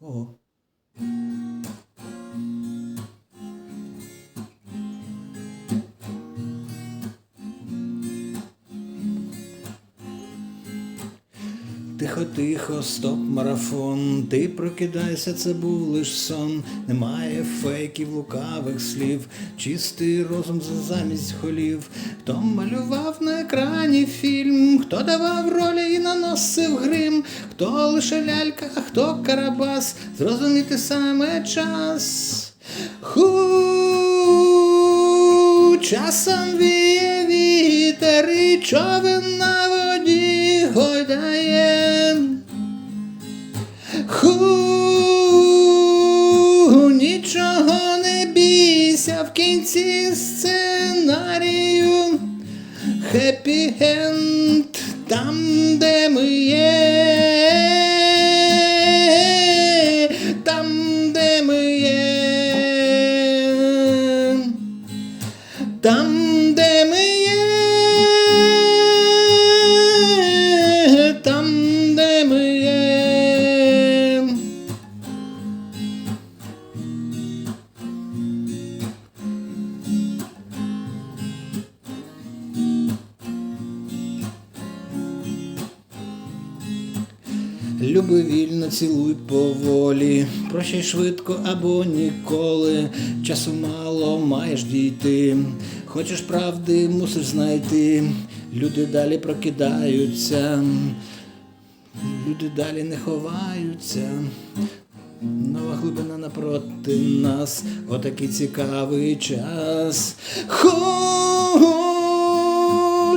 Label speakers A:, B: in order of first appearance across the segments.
A: or Тихо, тихо, стоп, марафон. Ти прокидайся, це був лиш сон. Немає фейків, лукавих слів, чистий розум за- замість холів. Хто малював на екрані фільм, хто давав ролі і наносив грим, хто лише лялька, хто карабас, зрозуміти саме час. Ху часом віє вітер і човен в кінці сценарію. Хеппі енд там, де ми є. Там, де ми є. Там, де ми Люби вільно, цілуй поволі, прощай швидко або ніколи. Часу мало маєш дійти. Хочеш правди, мусиш знайти. Люди далі прокидаються, люди далі не ховаються. Нова глибина напроти нас, отакий цікавий час. Ху,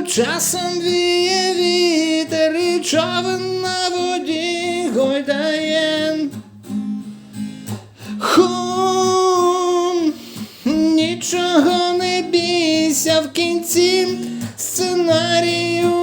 A: часом віє вітер і човен на воді гойдає. Ху, нічого не бійся в кінці сценарію.